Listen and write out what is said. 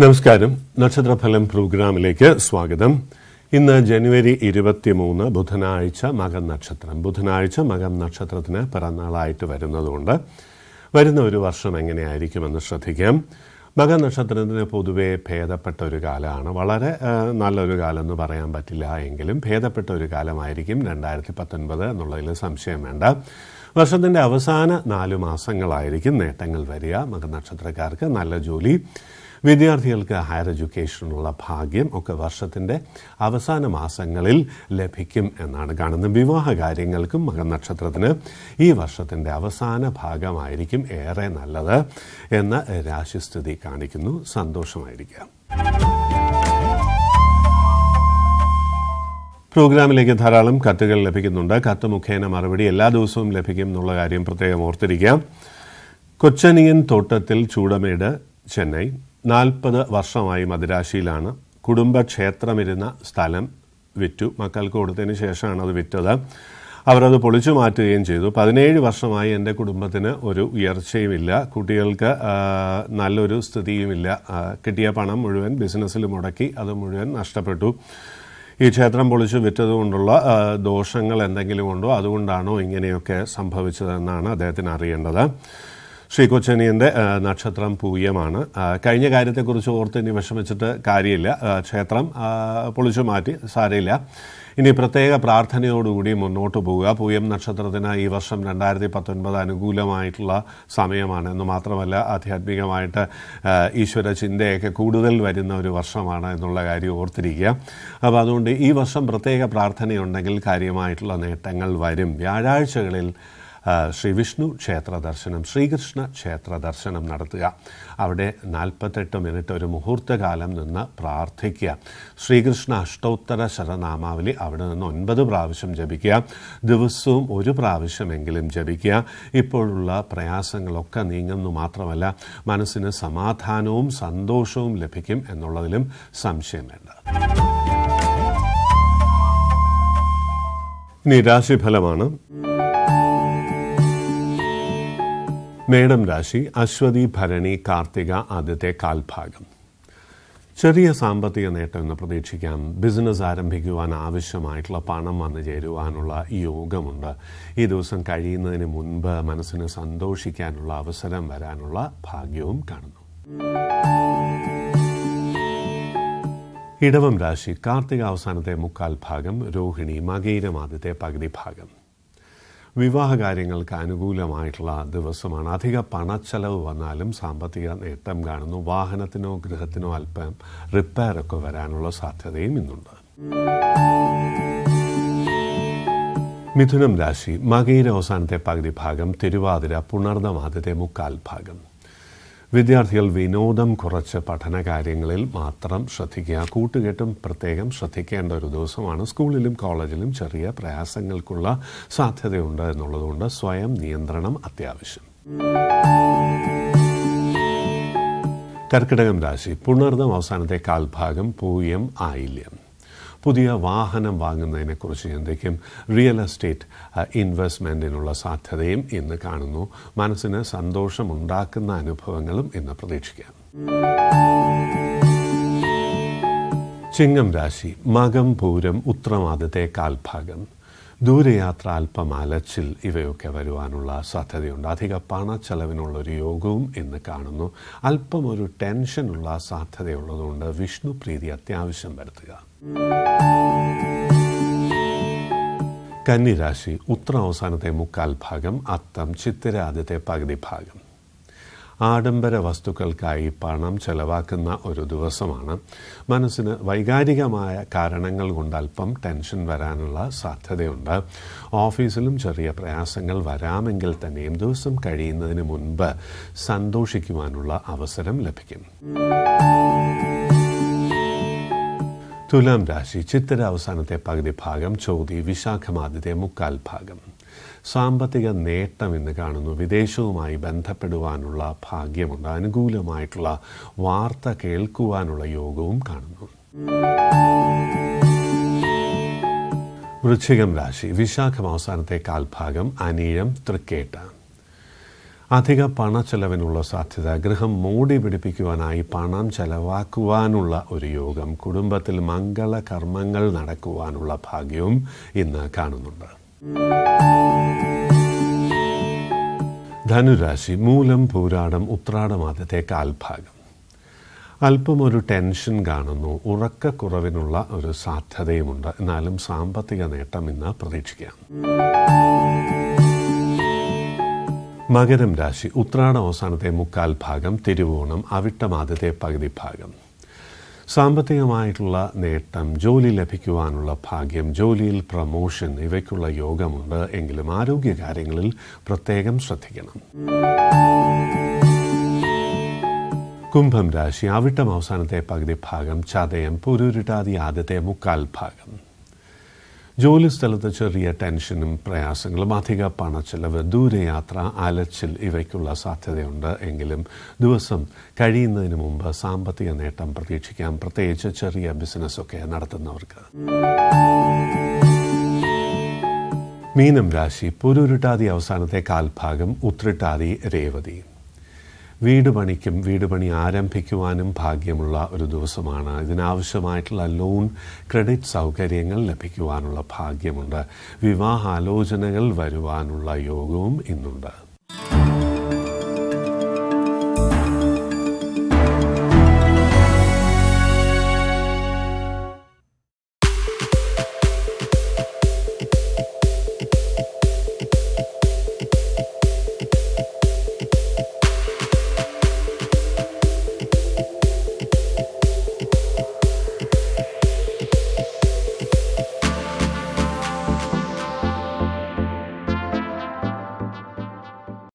നമസ്കാരം. നക്ഷത്രഫലം പ്രോഗ്രാമിലേക്ക് സ്വാഗതം. ഇന്ന് ജനുവരി ഇരുപത്തിമൂന്ന് ബുധനാഴ്ച മകം നക്ഷത്രം. ബുധനാഴ്ച മകം നക്ഷത്രത്തിന് പിറന്നാളായിട്ട് വരുന്നതുകൊണ്ട് വരുന്ന ഒരു വർഷം എങ്ങനെയായിരിക്കുമെന്ന് ശ്രദ്ധിക്കാം. മകം നക്ഷത്രത്തിന് പൊതുവെ ഭേദപ്പെട്ട ഒരു കാലമാണ്. വളരെ നല്ലൊരു കാലം എന്ന് പറയാൻ പറ്റില്ല എങ്കിലും ഭേദപ്പെട്ട ഒരു കാലമായിരിക്കും രണ്ടായിരത്തി പത്തൊൻപത് എന്നുള്ളതിൽ സംശയം വേണ്ട. വർഷത്തിന്റെ അവസാന നാലു മാസങ്ങളായിരിക്കും നേട്ടങ്ങൾ വരിക. മകനക്ഷത്രക്കാർക്ക് നല്ല ജോലി. വിദ്യാർത്ഥികൾക്ക് ഹയർ എഡ്യൂക്കേഷനുള്ള ഭാഗ്യം ഒക്കെ വർഷത്തിന്റെ അവസാന മാസങ്ങളിൽ ലഭിക്കും എന്നാണ് കാണുന്നത്. വിവാഹ കാര്യങ്ങൾക്കും മകനക്ഷത്രത്തിന് ഈ വർഷത്തിന്റെ അവസാന ഭാഗമായിരിക്കും ഏറെ നല്ലത് എന്ന രാശിസ്ഥിതി കാണിക്കുന്നു. സന്തോഷമായിരിക്കാം. പ്രോഗ്രാമിലേക്ക് ധാരാളം കത്തുകൾ ലഭിക്കുന്നുണ്ട്. കത്ത് മുഖേന മറുപടി എല്ലാ ദിവസവും ലഭിക്കും എന്നുള്ള കാര്യം പ്രത്യേകം ഓർത്തിരിക്കാം കൊച്ചനിയൻ തോട്ടത്തിൽ ചൂടമേട് ചെന്നൈ. നാൽപ്പത് വർഷമായി മദിരാശിയിലാണ്. കുടുംബക്ഷേത്രമിരുന്ന സ്ഥലം വിറ്റു. മക്കൾക്ക് കൊടുത്തതിന് ശേഷമാണ് അത് വിറ്റത്. അവരത് പൊളിച്ചു മാറ്റുകയും ചെയ്തു. പതിനേഴ് വർഷമായി എന്റെ കുടുംബത്തിന് ഒരു ഉയർച്ചയുമില്ല. കുട്ടികൾക്ക് നല്ലൊരു സ്ഥിതിയുമില്ല. കിട്ടിയ പണം മുഴുവൻ ബിസിനസ്സിൽ മുടക്കി അത് മുഴുവൻ നഷ്ടപ്പെട്ടു. ഈ ക്ഷേത്രം പൊളിച്ചു വിറ്റതുകൊണ്ടുള്ള ദോഷങ്ങൾ എന്തെങ്കിലും ഉണ്ടോ? അതുകൊണ്ടാണോ ഇങ്ങനെയൊക്കെ സംഭവിച്ചതെന്നാണ് അദ്ദേഹത്തിന് അറിയേണ്ടത്. ശ്രീ കൊച്ചനിയന്റെ നക്ഷത്രം പൂയമാണ്. കഴിഞ്ഞ കാര്യത്തെക്കുറിച്ച് ഓർത്ത് ഇനി വിഷമിച്ചിട്ട് കാര്യമില്ല. ക്ഷേത്രം പൊളിച്ചു മാറ്റി സാരയില്ല ഇനി പ്രത്യേക പ്രാർത്ഥനയോടുകൂടി മുന്നോട്ട് പോവുക. പൂയം നക്ഷത്രത്തിന് ഈ വർഷം രണ്ടായിരത്തി പത്തൊൻപത് അനുകൂലമായിട്ടുള്ള സമയമാണ്. എന്ന് മാത്രമല്ല ആധ്യാത്മികമായിട്ട് ഈശ്വര ചിന്തയൊക്കെ കൂടുതൽ വരുന്ന ഒരു വർഷമാണ് എന്നുള്ള കാര്യം ഓർത്തിരിക്കുക. അപ്പോൾ അതുകൊണ്ട് ഈ വർഷം പ്രത്യേക പ്രാർത്ഥനയുണ്ടെങ്കിൽ കാര്യമായിട്ടുള്ള നേട്ടങ്ങൾ വരും. വ്യാഴാഴ്ചകളിൽ ശ്രീ വിഷ്ണു ക്ഷേത്ര ദർശനം ശ്രീകൃഷ്ണ ക്ഷേത്ര ദർശനം നടത്തുക. അവിടെ നാൽപ്പത്തെട്ട് മിനിറ്റ് ഒരു മുഹൂർത്തകാലം നിന്ന് പ്രാർത്ഥിക്കുക. ശ്രീകൃഷ്ണ അഷ്ടോത്തര ശരനാമാവലി അവിടെ നിന്ന് ഒൻപത് പ്രാവശ്യം ജപിക്കുക. ദിവസവും ഒരു പ്രാവശ്യമെങ്കിലും ജപിക്കുക. ഇപ്പോഴുള്ള പ്രയാസങ്ങളൊക്കെ നീങ്ങുന്നു മാത്രമല്ല മനസ്സിന് സമാധാനവും സന്തോഷവും ലഭിക്കും എന്നുള്ളതിലും സംശയം വേണ്ട. ഇനി രാശിഫലമാണ് മേടം രാശി അശ്വതി ഭരണി കാർത്തിക ആദ്യത്തെ കാൽഭാഗം. ചെറിയ സാമ്പത്തിക നേട്ടം എന്ന് പ്രതീക്ഷിക്കാം. ബിസിനസ് ആരംഭിക്കുവാൻ ആവശ്യമായിട്ടുള്ള പണം വന്നു ചേരുവാനുള്ള യോഗമുണ്ട്. ഈ ദിവസം കഴിയുന്നതിന് മുൻപ് മനസ്സിന് സന്തോഷിക്കാനുള്ള അവസരം വരാനുള്ള ഭാഗ്യവും കാണുന്നു. ഇടവം രാശി കാർത്തിക അവസാനത്തെ മുക്കാൽ ഭാഗം രോഹിണി മകയിരം ആദ്യത്തെ പകുതി ഭാഗം. വിവാഹ കാര്യങ്ങൾക്ക് അനുകൂലമായിട്ടുള്ള ദിവസമാണ്. അധിക പണച്ചെലവ് വന്നാലും സാമ്പത്തിക നേട്ടം കാണുന്നു. വാഹനത്തിനോ ഗൃഹത്തിനോ അല്പം റിപ്പയറൊക്കെ വരാനുള്ള സാധ്യതയും ഇന്നുണ്ട്. മിഥുനം രാശി മകയിലെ അവസാനത്തെ പകുതി ഭാഗം തിരുവാതിര ആദ്യത്തെ മുക്കാൽ ഭാഗം. വിദ്യാർത്ഥികൾ വിനോദം കുറച്ച് പഠന കാര്യങ്ങളിൽ മാത്രം ശ്രദ്ധിക്കുക. കൂട്ടുകെട്ടും പ്രത്യേകം ശ്രദ്ധിക്കേണ്ട ഒരു ദിവസമാണ്. സ്കൂളിലും കോളേജിലും ചെറിയ പ്രയാസങ്ങൾക്കുള്ള സാധ്യതയുണ്ട് എന്നുള്ളതുകൊണ്ട് സ്വയം നിയന്ത്രണം അത്യാവശ്യം. കർക്കിടകം രാശി. പുണർദം അവസാനത്തെ കാൽഭാഗം പൂയം ആയില്യം. പുതിയ വാഹനം വാങ്ങുന്നതിനെക്കുറിച്ച് ചിന്തിക്കും. റിയൽ എസ്റ്റേറ്റ് ഇൻവെസ്റ്റ്മെന്റിനുള്ള സാധ്യതയും ഇന്ന് കാണുന്നു. മനസ്സിന് സന്തോഷമുണ്ടാക്കുന്ന അനുഭവങ്ങളും ഇന്ന് പ്രതീക്ഷിക്കാം. ചിങ്ങം രാശി മകം പൂരം ഉത്രമാദത്തെ കാൽഭാഗം. ദൂരയാത്ര അല്പം അലച്ചിൽ ഇവയൊക്കെ വരുവാനുള്ള സാധ്യതയുണ്ട്. അധിക പണച്ചെലവിനുള്ള ഒരു യോഗവും ഇന്ന് കാണുന്നു. അല്പം ഒരു ടെൻഷനുള്ള സാധ്യതയുള്ളതുകൊണ്ട് വിഷ്ണു പ്രീതി അത്യാവശ്യം വരുത്തുക. കന്നിരാശി ഉത്തര അവസാനത്തെ മുക്കാൽ ഭാഗം അത്തം ചിത്തിര ആദ്യത്തെ പകുതി ഭാഗം. ആഡംബര വസ്തുക്കൾക്കായി പണം ചെലവാക്കുന്ന ഒരു ദിവസമാണ്. മനസ്സിന് വൈകാരികമായ കാരണങ്ങൾ കൊണ്ട് അല്പം ടെൻഷൻ വരാനുള്ള സാധ്യതയുണ്ട്. ഓഫീസിലും ചെറിയ പ്രയാസങ്ങൾ വരാമെങ്കിൽ തന്നെയും ദിവസം കഴിയുന്നതിന് മുൻപ് സന്തോഷിക്കുവാനുള്ള അവസരം ലഭിക്കും. തുലാം രാശി ചിത്തിര അവസാനത്തെ പകുതി ഭാഗം ചോതി വിശാഖമാദ്യത്തെ മുക്കാൽ ഭാഗം. സാമ്പത്തിക നേട്ടം എന്ന് കാണുന്നു. വിദേശവുമായി ബന്ധപ്പെടുവാനുള്ള ഭാഗ്യമുണ്ട്. അനുകൂലമായിട്ടുള്ള വാർത്ത കേൾക്കുവാനുള്ള യോഗവും കാണുന്നു. വൃശ്ചികം രാശി വിശാഖം അവസാനത്തെ കാൽഭാഗം അനീഴം തൃക്കേട്ട. അധിക പണച്ചെലവിനുള്ള സാധ്യത ഗൃഹം മൂടി പിടിപ്പിക്കുവാനായി പണം ചെലവാക്കുവാനുള്ള ഒരു യോഗം കുടുംബത്തിൽ മംഗള കർമ്മങ്ങൾ നടക്കുവാനുള്ള ഭാഗ്യവും ഇന്ന് കാണുന്നുണ്ട്. ധനുരാശി മൂലം പൂരാടം ഉത്രാടം ആദ്യത്തെ കാൽഭാഗം. അല്പം ഒരു ടെൻഷൻ കാണുന്നു ഉറക്കക്കുറവിനുള്ള ഒരു സാധ്യതയുമുണ്ട്. എന്നാലും സാമ്പത്തിക നേട്ടം ഇന്ന് പ്രതീക്ഷിക്കാം. മകരം രാശി ഉത്രാടം അവസാനത്തെ മുക്കാൽ ഭാഗം തിരുവോണം അവിട്ടം ആദ്യത്തെ പകുതി ഭാഗം. സാമ്പത്തികമായിട്ടുള്ള നേട്ടം ജോലി ലഭിക്കുവാനുള്ള ഭാഗ്യം ജോലിയിൽ പ്രമോഷൻ ഇവയ്ക്കുള്ള യോഗമുണ്ട്. എങ്കിലും ആരോഗ്യകാര്യങ്ങളിൽ പ്രത്യേകം ശ്രദ്ധിക്കണം. കുംഭം രാശി അവിട്ടം അവസാനത്തെ പകുതി ഭാഗം ചതയം പുരൂരിട്ടാതി ആദ്യത്തെ മുക്കാൽ ഭാഗം. ജോലി സ്ഥലത്ത് ചെറിയ ടെൻഷനും പ്രയാസങ്ങളും അധിക പണച്ചെലവ് ദൂരയാത്ര അലച്ചിൽ ഇവയ്ക്കുള്ള സാധ്യതയുണ്ട്. എങ്കിലും ദിവസം കഴിയുന്നതിന് മുമ്പ് സാമ്പത്തിക നേട്ടം പ്രതീക്ഷിക്കാം. പ്രത്യേകിച്ച് ചെറിയ ബിസിനസ്സൊക്കെ നടത്തുന്നവർക്ക്. മീനം രാശി പുരുരുട്ടാതി അവസാനത്തെ കാൽഭാഗം ഉത്രിട്ടാതി രേവതി. വീട് പണിക്കും വീട് പണി ആരംഭിക്കുവാനും ഭാഗ്യമുള്ള ഒരു ദിവസമാണ്. ഇതിനാവശ്യമായിട്ടുള്ള ലോൺ ക്രെഡിറ്റ് സൗകര്യങ്ങൾ ലഭിക്കുവാനുള്ള ഭാഗ്യമുണ്ട്. വിവാഹാലോചനകൾ വരുവാനുള്ള യോഗവും ഇന്നുണ്ട്.